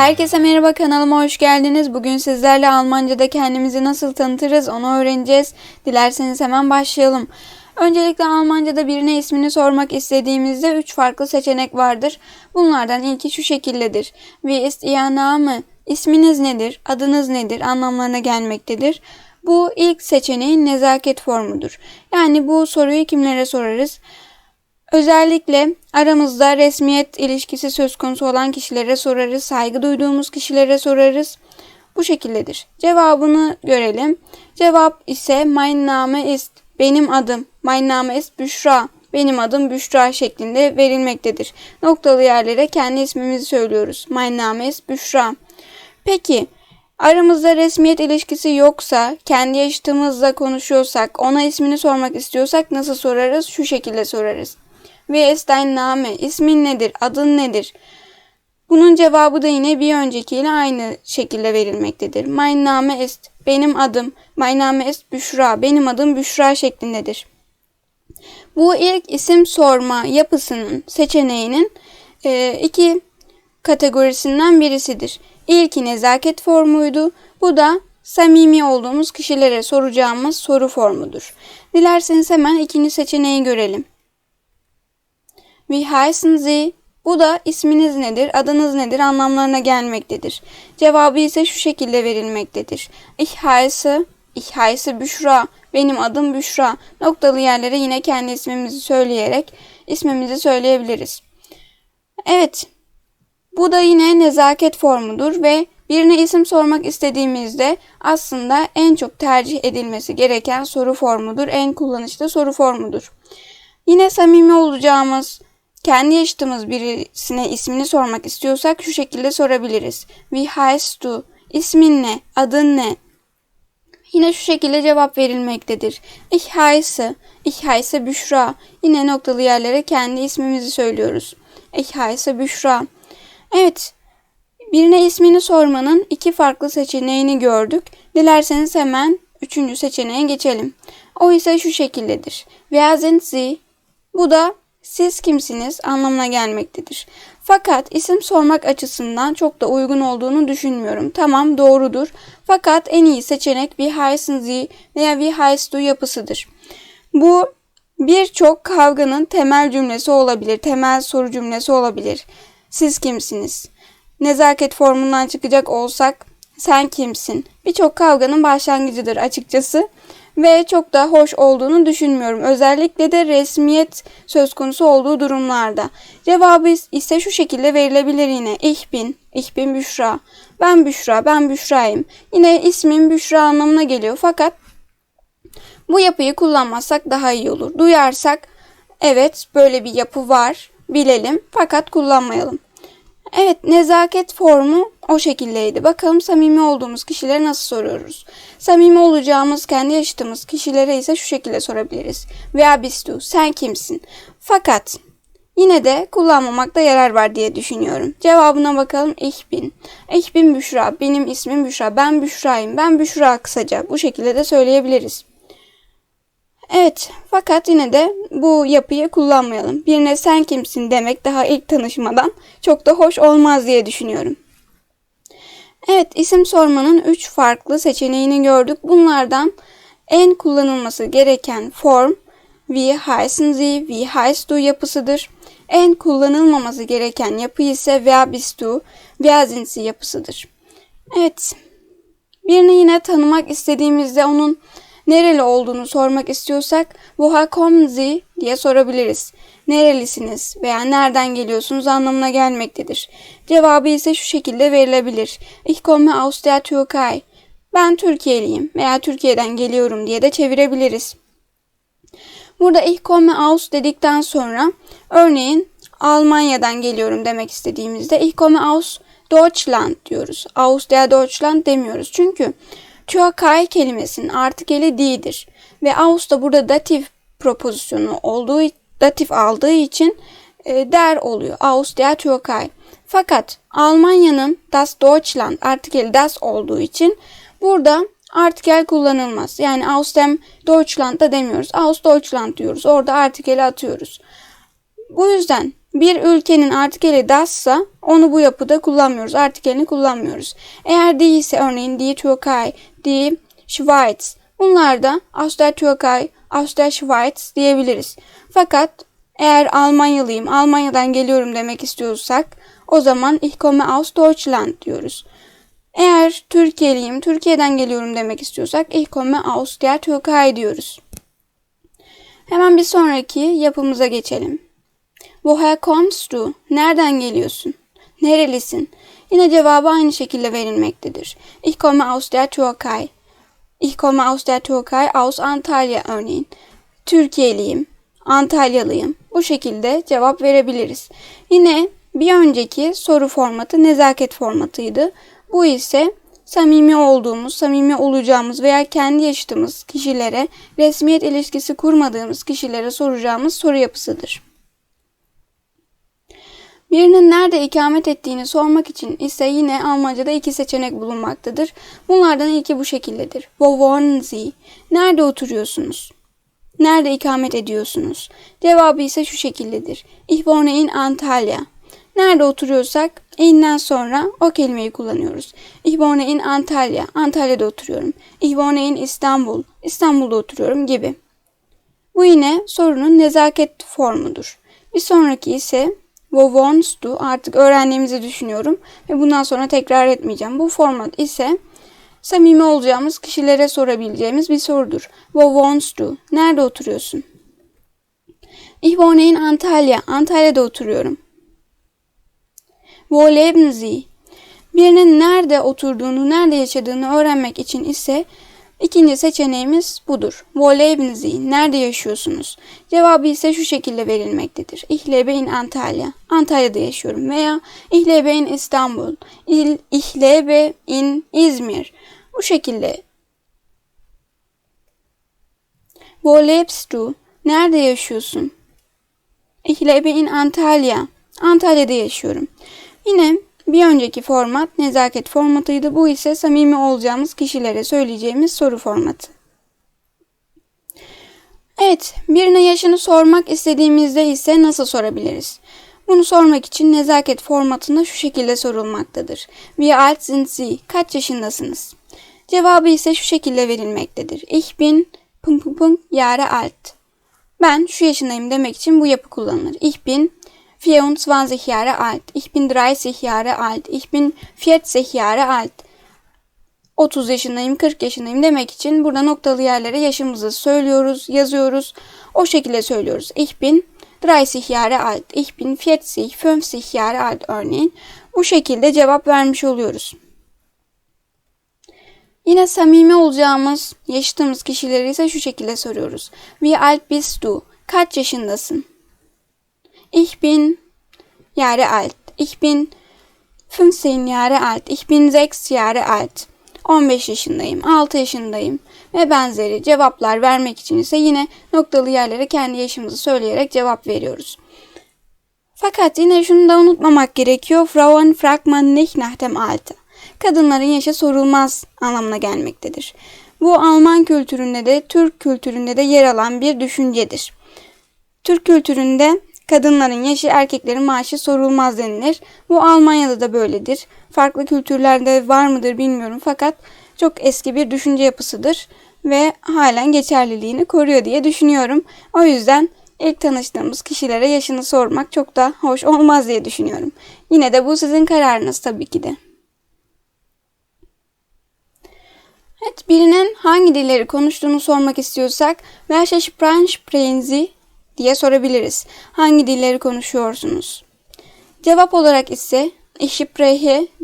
Herkese merhaba kanalıma hoş geldiniz. Bugün sizlerle Almanca'da kendimizi nasıl tanıtırız onu öğreneceğiz. Dilerseniz hemen başlayalım. Öncelikle Almanca'da birine ismini sormak istediğimizde 3 farklı seçenek vardır. Bunlardan ilki şu şekildedir. Wie ist Ihr Name? İsminiz nedir? Adınız nedir? anlamlarına gelmektedir. Bu ilk seçeneğin nezaket formudur. Yani bu soruyu kimlere sorarız? Özellikle aramızda resmiyet ilişkisi söz konusu olan kişilere sorarız, saygı duyduğumuz kişilere sorarız. Bu şekildedir. Cevabını görelim. Cevap ise mein Name ist, benim adım. Mein Name ist Büşra, benim adım Büşra şeklinde verilmektedir. Noktalı yerlere kendi ismimizi söylüyoruz. Mein Name ist Büşra. Peki aramızda resmiyet ilişkisi yoksa, kendi yaşıtımızla konuşuyorsak, ona ismini sormak istiyorsak nasıl sorarız? Şu şekilde sorarız. İst dein Name? İsmin nedir? Adın nedir? Bunun cevabı da yine bir öncekiyle aynı şekilde verilmektedir. Mein Name ist, benim adım. Mein Name ist Büşra, benim adım Büşra şeklindedir. Bu ilk isim sorma yapısının seçeneğinin e, iki kategorisinden birisidir. İlki nezaket formuydu. Bu da samimi olduğumuz kişilere soracağımız soru formudur. Dilerseniz hemen ikinci seçeneği görelim. Wie heißen Sie? Bu da isminiz nedir, adınız nedir anlamlarına gelmektedir. Cevabı ise şu şekilde verilmektedir. Ich heiße, ich heiße Büşra. Benim adım Büşra. Noktalı yerlere yine kendi ismimizi söyleyerek ismimizi söyleyebiliriz. Evet, bu da yine nezaket formudur ve birine isim sormak istediğimizde aslında en çok tercih edilmesi gereken soru formudur. En kullanışlı soru formudur. Yine samimi olacağımız, kendi yaşıtımız birisine ismini sormak istiyorsak şu şekilde sorabiliriz. Wie heißt du? İsmin ne? Adın ne? Yine şu şekilde cevap verilmektedir. Ich heiße, ich heiße Büşra. Yine noktalı yerlere kendi ismimizi söylüyoruz. Ich heiße Büşra. Evet, birine ismini sormanın iki farklı seçeneğini gördük. Dilerseniz hemen üçüncü seçeneğe geçelim. O ise şu şekildedir. Wer sind Sie? Bu da siz kimsiniz anlamına gelmektedir. Fakat isim sormak açısından çok da uygun olduğunu düşünmüyorum. Tamam doğrudur. Fakat en iyi seçenek wie heißen Sie veya wie heißt du yapısıdır. Bu birçok kavganın temel cümlesi olabilir, temel soru cümlesi olabilir. Siz kimsiniz? Nezaket formundan çıkacak olsak sen kimsin? Birçok kavganın başlangıcıdır açıkçası ve çok da hoş olduğunu düşünmüyorum. Özellikle de resmiyet söz konusu olduğu durumlarda. Cevabı ise şu şekilde verilebilir yine. Ich bin, ich bin Büşra. Ben Büşra, ben Büşra'yım. Yine ismim Büşra anlamına geliyor fakat bu yapıyı kullanmazsak daha iyi olur. Duyarsak evet böyle bir yapı var bilelim fakat kullanmayalım. Evet nezaket formu o şekildeydi. Bakalım samimi olduğumuz kişilere nasıl soruyoruz? Samimi olacağımız kendi yaşıtımız kişilere ise şu şekilde sorabiliriz. Veya bistu sen kimsin? Fakat yine de kullanmamakta yarar var diye düşünüyorum. Cevabına bakalım ich bin. Ich bin Büşra. Benim ismim Büşra. Ben Büşra'yım. Ben Büşra kısaca. Bu şekilde de söyleyebiliriz. Evet, fakat yine de bu yapıyı kullanmayalım. Birine sen kimsin demek daha ilk tanışmadan çok da hoş olmaz diye düşünüyorum. Evet, isim sormanın 3 farklı seçeneğini gördük. Bunlardan en kullanılması gereken form wie heißen Sie, wie heißt du yapısıdır. En kullanılmaması gereken yapı ise wer bist du, wer sind Sie yapısıdır. Evet, birini yine tanımak istediğimizde onun nereli olduğunu sormak istiyorsak woher kommen Sie diye sorabiliriz. Nerelisiniz veya nereden geliyorsunuz anlamına gelmektedir. Cevabı ise şu şekilde verilebilir. Ich komme aus der Türkei. Ben Türkiye'liyim veya Türkiye'den geliyorum diye de çevirebiliriz. Burada ich komme aus dedikten sonra örneğin Almanya'dan geliyorum demek istediğimizde ich komme aus Deutschland diyoruz. Aus der Deutschland demiyoruz. Çünkü Türkei kelimesinin artikeli değildir. Ve aus da burada datif propozisyonu olduğu datif aldığı için e, der oluyor. Aus der Türkei. Fakat Almanya'nın das Deutschland artikeli das olduğu için burada artikel kullanılmaz. Yani aus dem Deutschland da demiyoruz. Aus Deutschland diyoruz. Orada artikeli atıyoruz. Bu yüzden bir ülkenin artikeli das'sa onu bu yapıda kullanmıyoruz. Artikelini kullanmıyoruz. Eğer değilse örneğin die Türkei, die Schweiz. Bunlarda aus der Türkei, aus der Schweiz diyebiliriz. Fakat eğer Almanyalıyım, Almanya'dan geliyorum demek istiyorsak o zaman ich komme aus Deutschland diyoruz. Eğer Türkiye'liyim, Türkiye'den geliyorum demek istiyorsak ich komme aus der Türkei diyoruz. Hemen bir sonraki yapımıza geçelim. Woher kommst du? Nereden geliyorsun? Nerelisin? Yine cevabı aynı şekilde verilmektedir. Ich komme aus der Türkei. Ich komme aus der Türkei, aus Antalya örneğin. Türkiye'liyim, Antalyalıyım. Bu şekilde cevap verebiliriz. Yine bir önceki soru formatı nezaket formatıydı. Bu ise samimi olduğumuz, samimi olacağımız veya kendi yaşadığımız kişilere, resmiyet ilişkisi kurmadığımız kişilere soracağımız soru yapısıdır. Birinin nerede ikamet ettiğini sormak için ise yine Almanca'da iki seçenek bulunmaktadır. Bunlardan ilki bu şekildedir. Wo wohnen Sie? Nerede oturuyorsunuz? Nerede ikamet ediyorsunuz? Cevabı ise şu şekildedir. Ich wohne in Antalya. Nerede oturuyorsak in'den sonra o kelimeyi kullanıyoruz. Ich wohne in Antalya. Antalya'da oturuyorum. Ich wohne in İstanbul. İstanbul'da oturuyorum gibi. Bu yine sorunun nezaket formudur. Bir sonraki ise du artık öğrendiğimizi düşünüyorum ve bundan sonra tekrar etmeyeceğim. Bu format ise samimi olacağımız kişilere sorabileceğimiz bir sorudur. Du? Nerede oturuyorsun? Ich wohne in Antalya. Antalya'da oturuyorum. Wo leben Sie? Birinin nerede oturduğunu, nerede yaşadığını öğrenmek için ise ikinci seçeneğimiz budur. Wo leben Sie? Nerede yaşıyorsunuz? Cevabı ise şu şekilde verilmektedir. Ich lebe in Antalya. Antalya'da yaşıyorum. Veya Ich lebe in İstanbul. Ich lebe in İzmir. Bu şekilde. Wo lebst du? Nerede yaşıyorsun? Ich lebe in Antalya. Antalya'da yaşıyorum. Yine bir önceki format nezaket formatıydı. Bu ise samimi olacağımız kişilere söyleyeceğimiz soru formatı. Evet, birine yaşını sormak istediğimizde ise nasıl sorabiliriz? Bunu sormak için nezaket formatında şu şekilde sorulmaktadır. Wie alt sind Sie? Kaç yaşındasınız? Cevabı ise şu şekilde verilmektedir. Ich bin pım pım pım Jahre alt. Ben şu yaşındayım demek için bu yapı kullanılır. Ich bin 24 Jahre alt. Ich bin 30 Jahre alt. Ich bin 40 Jahre alt. 30 yaşındayım, 40 yaşındayım demek için burada noktalı yerlere yaşımızı söylüyoruz, yazıyoruz. O şekilde söylüyoruz. Ich bin 30 Jahre alt. Ich bin 40, 50 Jahre alt örneğin. Bu şekilde cevap vermiş oluyoruz. Yine samimi olacağımız, yaşadığımız kişileri ise şu şekilde soruyoruz. Wie alt bist du? Kaç yaşındasın? Ich bin Jahre alt. Ich bin 15 Jahre alt. Ich bin 6 Jahre alt. 15 yaşındayım, 6 yaşındayım ve benzeri cevaplar vermek için ise yine noktalı yerlere kendi yaşımızı söyleyerek cevap veriyoruz. Fakat yine şunu da unutmamak gerekiyor. Frauen fragt man nicht nach dem Alter. Kadınların yaşı sorulmaz anlamına gelmektedir. Bu Alman kültüründe de Türk kültüründe de yer alan bir düşüncedir. Türk kültüründe kadınların yaşı erkeklerin maaşı sorulmaz denilir. Bu Almanya'da da böyledir. Farklı kültürlerde var mıdır bilmiyorum fakat çok eski bir düşünce yapısıdır ve halen geçerliliğini koruyor diye düşünüyorum. O yüzden ilk tanıştığımız kişilere yaşını sormak çok da hoş olmaz diye düşünüyorum. Yine de bu sizin kararınız tabii ki de. Evet, birinin hangi dilleri konuştuğunu sormak istiyorsak Welche Sprache sprechen diye sorabiliriz. Hangi dilleri konuşuyorsunuz? Cevap olarak ise Ich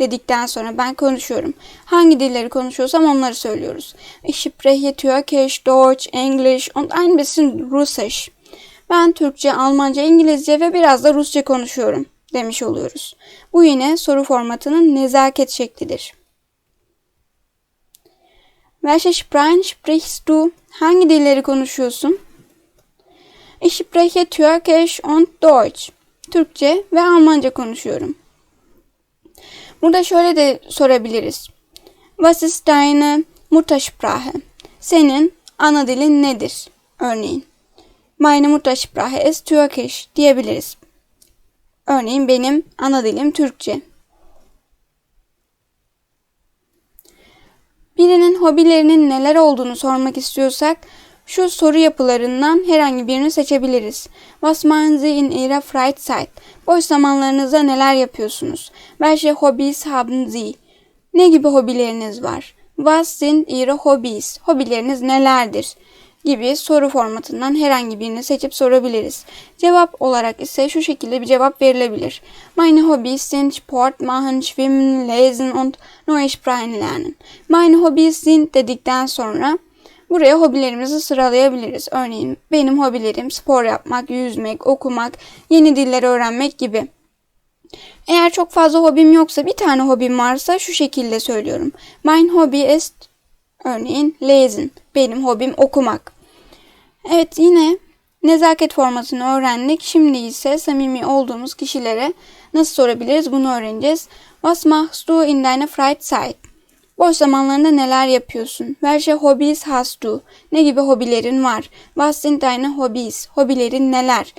dedikten sonra ben konuşuyorum. Hangi dilleri konuşuyorsam onları söylüyoruz. Ich spreche Türkisch, Deutsch, Englisch und ein bisschen Russisch. Ben Türkçe, Almanca, İngilizce ve biraz da Rusça konuşuyorum demiş oluyoruz. Bu yine soru formatının nezaket şeklidir. Welche Sprache sprichst du? Hangi dilleri konuşuyorsun? Ich spreche Türkisch und Deutsch. Türkçe ve Almanca konuşuyorum. Burada şöyle de sorabiliriz. Was ist deine Muttersprache? Senin ana dilin nedir? Örneğin. Meine Muttersprache ist Türkisch diyebiliriz. Örneğin benim ana dilim Türkçe. Birinin hobilerinin neler olduğunu sormak istiyorsak şu soru yapılarından herhangi birini seçebiliriz. Was machen Sie in Ihrer Freizeit? Boş zamanlarınızda neler yapıyorsunuz? Welche Hobbys haben Sie? Ne gibi hobileriniz var? Was sind Ihre Hobbys? Hobileriniz nelerdir? gibi soru formatından herhangi birini seçip sorabiliriz. Cevap olarak ise şu şekilde bir cevap verilebilir. Meine Hobbys sind Sport machen, Schwimmen, Lesen und neue Sprachen lernen. Meine Hobbys sind dedikten sonra buraya hobilerimizi sıralayabiliriz. Örneğin benim hobilerim spor yapmak, yüzmek, okumak, yeni diller öğrenmek gibi. Eğer çok fazla hobim yoksa bir tane hobim varsa şu şekilde söylüyorum. Mein Hobby ist örneğin lesen. Benim hobim okumak. Evet yine nezaket formatını öğrendik. Şimdi ise samimi olduğumuz kişilere nasıl sorabiliriz bunu öğreneceğiz. Was machst du in deiner Freizeit? Boş zamanlarında neler yapıyorsun? Welche Hobbys hast du? Ne gibi hobilerin var? Was sind deine Hobbys? Hobilerin neler?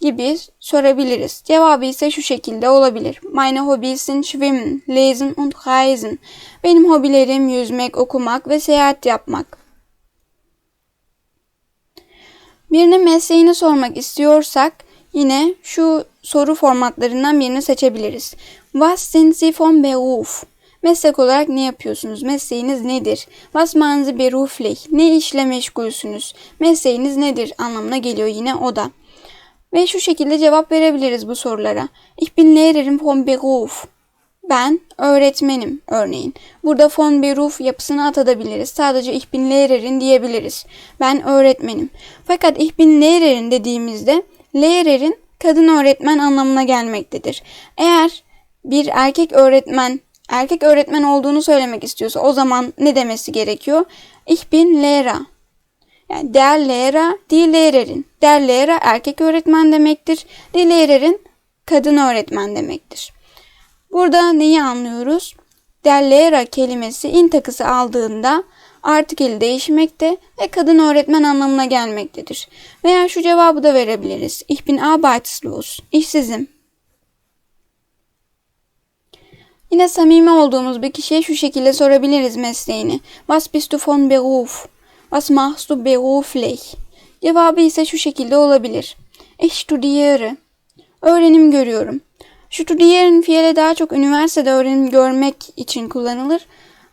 gibi sorabiliriz. Cevabı ise şu şekilde olabilir. Meine Hobbys sind Schwimmen, Lesen und Reisen. Benim hobilerim yüzmek, okumak ve seyahat yapmak. Birinin mesleğini sormak istiyorsak yine şu soru formatlarından birini seçebiliriz. Was sind Sie von Beruf? Meslek olarak ne yapıyorsunuz? Mesleğiniz nedir? Was machen Sie beruflich? Ne işle meşgulsünüz? Mesleğiniz nedir? anlamına geliyor yine o da. Ve şu şekilde cevap verebiliriz bu sorulara. Ich bin Lehrerin von Beruf. Ben öğretmenim örneğin. Burada von Beruf yapısını atadabiliriz. Sadece ich bin Lehrerin diyebiliriz. Ben öğretmenim. Fakat ich bin Lehrerin dediğimizde Lehrerin kadın öğretmen anlamına gelmektedir. Eğer bir erkek öğretmen erkek öğretmen olduğunu söylemek istiyorsa o zaman ne demesi gerekiyor? Ich bin Lehrer. Yani der Lehrer, die Lehrerin. Der Lehrer erkek öğretmen demektir. Die Lehrerin kadın öğretmen demektir. Burada neyi anlıyoruz? Der Lehrer kelimesi in takısı aldığında artikeli değişmekte ve kadın öğretmen anlamına gelmektedir. Veya şu cevabı da verebiliriz. Ich bin arbeitslos. İşsizim. Yine samimi olduğumuz bir kişiye şu şekilde sorabiliriz mesleğini. Was bist du von Beruf? Was machst du beruflich? Cevabı ise şu şekilde olabilir. Ich studiere. Öğrenim görüyorum. Studieren fiili daha çok üniversitede öğrenim görmek için kullanılır.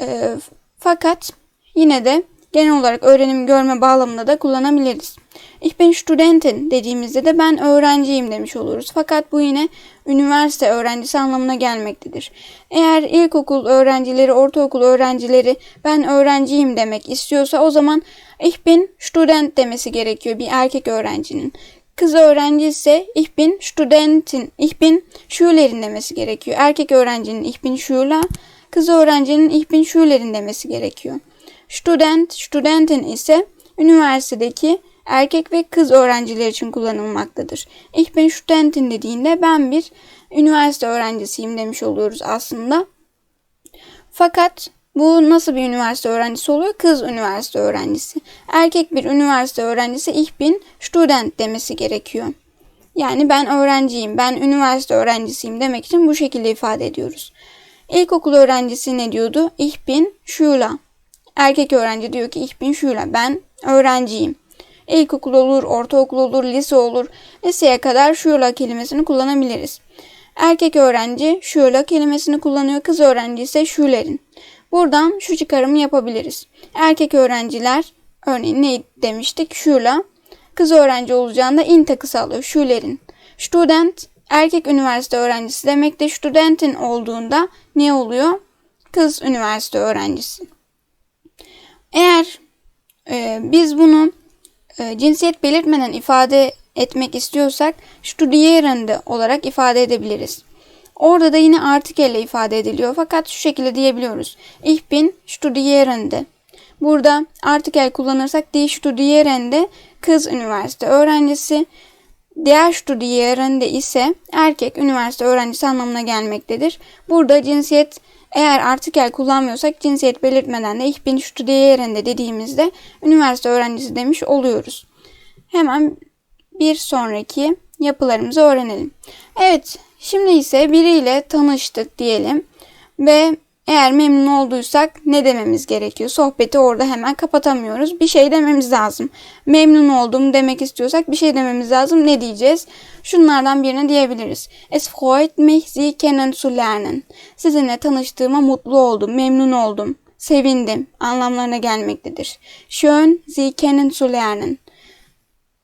E, fakat yine de genel olarak öğrenim görme bağlamında da kullanabiliriz. Ich bin Studentin dediğimizde de ben öğrenciyim demiş oluruz. Fakat bu yine üniversite öğrencisi anlamına gelmektedir. Eğer ilkokul öğrencileri, ortaokul öğrencileri ben öğrenciyim demek istiyorsa o zaman ich bin Student demesi gerekiyor bir erkek öğrencinin. Kız öğrenci ise ich bin Studentin, ich bin Schülerin demesi gerekiyor. Erkek öğrencinin ich bin Schüler, kız öğrencinin ich bin Schülerin demesi gerekiyor. Student, Studentin ise üniversitedeki erkek ve kız öğrenciler için kullanılmaktadır. Ich bin Studentin dediğinde ben bir üniversite öğrencisiyim demiş oluyoruz aslında. Fakat bu nasıl bir üniversite öğrencisi oluyor? Kız üniversite öğrencisi. Erkek bir üniversite öğrencisi ich bin Student demesi gerekiyor. Yani ben öğrenciyim, ben üniversite öğrencisiyim demek için bu şekilde ifade ediyoruz. İlkokul öğrencisi ne diyordu? Ich bin Schüler. Erkek öğrenci diyor ki ich bin Schüler. Ben öğrenciyim. İlkokul olur, ortaokul olur, lise olur. Liseye kadar Schüler kelimesini kullanabiliriz. Erkek öğrenci Schüler kelimesini kullanıyor. Kız öğrenci ise Schüler'in. Buradan şu çıkarımı yapabiliriz. Erkek öğrenciler örneğin ne demiştik? Schüler. Kız öğrenci olacağında in takısı alıyor. Schüler'in. Student erkek üniversite öğrencisi demek de studentin olduğunda ne oluyor? Kız üniversite öğrencisi. Eğer e, biz bunu cinsiyet belirtmeden ifade etmek istiyorsak studierende olarak ifade edebiliriz. Orada da yine artikelle ifade ediliyor fakat şu şekilde diyebiliyoruz. Ich bin studierende. Burada artikel kullanırsak die studierende kız üniversite öğrencisi, diğer studierende ise erkek üniversite öğrencisi anlamına gelmektedir. Burada cinsiyet eğer artikel kullanmıyorsak cinsiyet belirtmeden de ich bin studierende dediğimizde üniversite öğrencisi demiş oluyoruz. Hemen bir sonraki yapılarımızı öğrenelim. Evet, şimdi ise biriyle tanıştık diyelim ve eğer memnun olduysak ne dememiz gerekiyor? Sohbeti orada hemen kapatamıyoruz. Bir şey dememiz lazım. Memnun oldum demek istiyorsak bir şey dememiz lazım. Ne diyeceğiz? Şunlardan birini diyebiliriz. Es freut mich, Sie kennenzulernen. Sizinle tanıştığıma mutlu oldum, memnun oldum, sevindim anlamlarına gelmektedir. Schön, Sie kennenzulernen.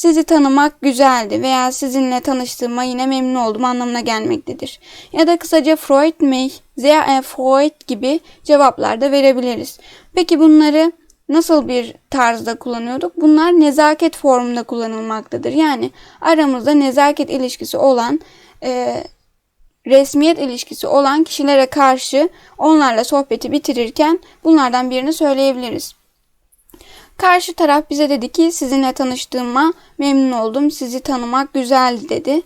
Sizi tanımak güzeldi veya sizinle tanıştığıma yine memnun oldum anlamına gelmektedir. Ya da kısaca freut mich, sehr erfreut gibi cevaplar da verebiliriz. Peki bunları nasıl bir tarzda kullanıyorduk? Bunlar nezaket formunda kullanılmaktadır. Yani aramızda nezaket ilişkisi olan, e, resmiyet ilişkisi olan kişilere karşı onlarla sohbeti bitirirken bunlardan birini söyleyebiliriz. Karşı taraf bize dedi ki sizinle tanıştığıma memnun oldum. Sizi tanımak güzeldi dedi.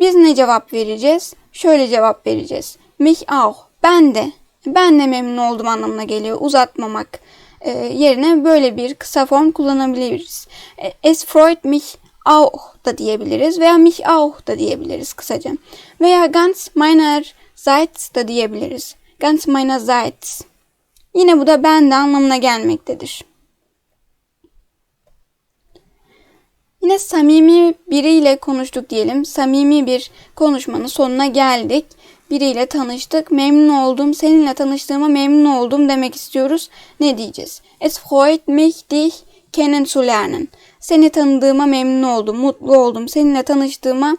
Biz ne cevap vereceğiz? Şöyle cevap vereceğiz. Mich auch. Ben de. Ben de memnun oldum anlamına geliyor. Uzatmamak e, yerine böyle bir kısa form kullanabiliriz. E, es freut mich auch da diyebiliriz veya mich auch da diyebiliriz kısaca. Veya ganz meinerseits da diyebiliriz. Ganz meinerseits. Yine bu da ben de anlamına gelmektedir. Yine samimi biriyle konuştuk diyelim. Samimi bir konuşmanın sonuna geldik. Biriyle tanıştık. Memnun oldum. Seninle tanıştığıma memnun oldum demek istiyoruz. Ne diyeceğiz? Es freut mich dich kennenzulernen. Seni tanıdığıma memnun oldum, mutlu oldum. Seninle tanıştığıma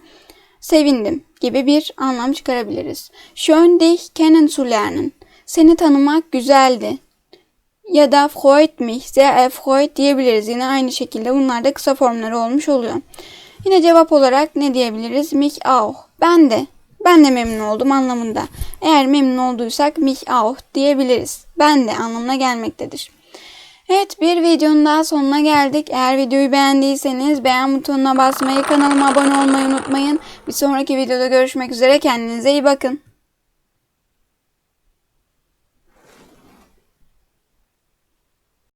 sevindim gibi bir anlam çıkarabiliriz. Schön dich kennenzulernen. Seni tanımak güzeldi ya da freut mich, sehr erfreut diyebiliriz. Yine aynı şekilde bunlar da kısa formları olmuş oluyor. Yine cevap olarak ne diyebiliriz? Mich auch. Ben de. Ben de memnun oldum anlamında. Eğer memnun olduysak mich auch diyebiliriz. Ben de anlamına gelmektedir. Evet bir videonun daha sonuna geldik. Eğer videoyu beğendiyseniz beğen butonuna basmayı, kanalıma abone olmayı unutmayın. Bir sonraki videoda görüşmek üzere. Kendinize iyi bakın.